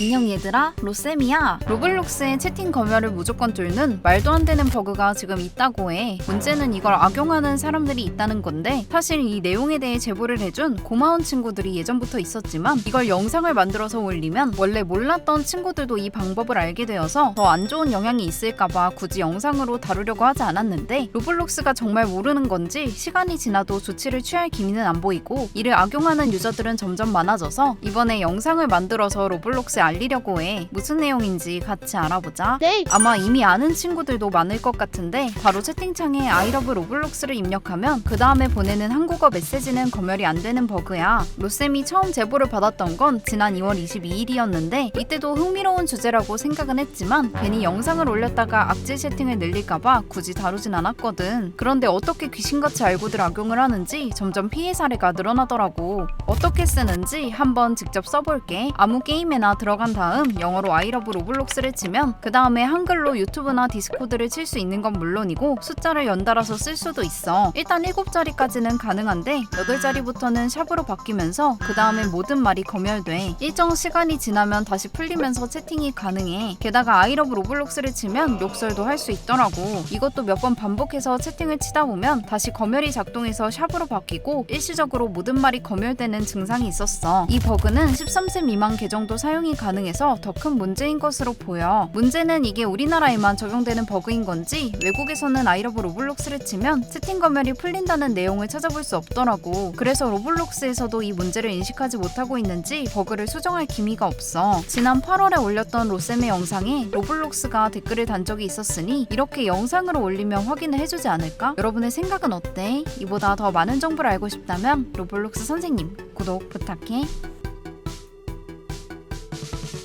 안녕 얘들아. 로쌤이야. 로블록스의 채팅 검열을 무조건 뚫는 말도 안 되는 버그가 지금 있다고 해. 문제는 이걸 악용하는 사람들이 있다는 건데 사실 이 내용에 대해 제보를 해준 고마운 친구들이 예전부터 있었지만 이걸 영상을 만들어서 올리면 원래 몰랐던 친구들도 이 방법을 알게 되어서 더 안 좋은 영향이 있을까봐 굳이 영상으로 다루려고 하지 않았는데 로블록스가 정말 모르는 건지 시간이 지나도 조치를 취할 기미는 안 보이고 이를 악용하는 유저들은 점점 많아져서 이번에 영상을 만들어서 로블록스에 알리려고 해 무슨 내용인지 같이 알아보자 네. 아마 이미 아는 친구들도 많을 것 같은데 바로 채팅창에 아이러브 로블록스를 입력하면 그 다음에 보내는 한국어 메시지는 검열이 안 되는 버그야. 로쌤이 처음 제보를 받았던 건 지난 2월 22일이었는데 이때도 흥미로운 주제라고 생각은 했지만 괜히 영상을 올렸다가 악질 채팅을 늘릴까봐 굳이 다루진 않았거든. 그런데 어떻게 귀신같이 알고들 악용을 하는지 점점 피해 사례가 늘어나더라고. 어떻게 쓰는지 한번 직접 써볼게. 아무 게임에나 들어 간 다음 영어로 아이러브 로블록스를 치면 그 다음에 한글로 유튜브나 디스코드를 칠 수 있는 건 물론이고 숫자를 연달아서 쓸 수도 있어. 일단 7자리까지는 가능한데 8자리부터는 샵으로 바뀌면서 그 다음에 모든 말이 검열돼. 일정 시간이 지나면 다시 풀리면서 채팅이 가능해. 게다가 아이러브 로블록스를 치면 욕설도 할 수 있더라고. 이것도 몇 번 반복해서 채팅을 치다 보면 다시 검열이 작동해서 샵으로 바뀌고 일시적으로 모든 말이 검열되는 증상이 있었어. 이 버그는 13세 미만 계정도 사용이 가능해서 더 큰 문제인 것으로 보여. 문제는 이게 우리나라에만 적용되는 버그인 건지 외국에서는 아이러브 로블록스를 치면 채팅 검열이 풀린다는 내용을 찾아볼 수 없더라고. 그래서 로블록스에서도 이 문제를 인식하지 못하고 있는지 버그를 수정할 기미가 없어. 지난 8월에 올렸던 로쌤의 영상에 로블록스가 댓글을 단 적이 있었으니 이렇게 영상으로 올리면 확인을 해주지 않을까? 여러분의 생각은 어때? 이보다 더 많은 정보를 알고 싶다면 로블록스 선생님 구독 부탁해.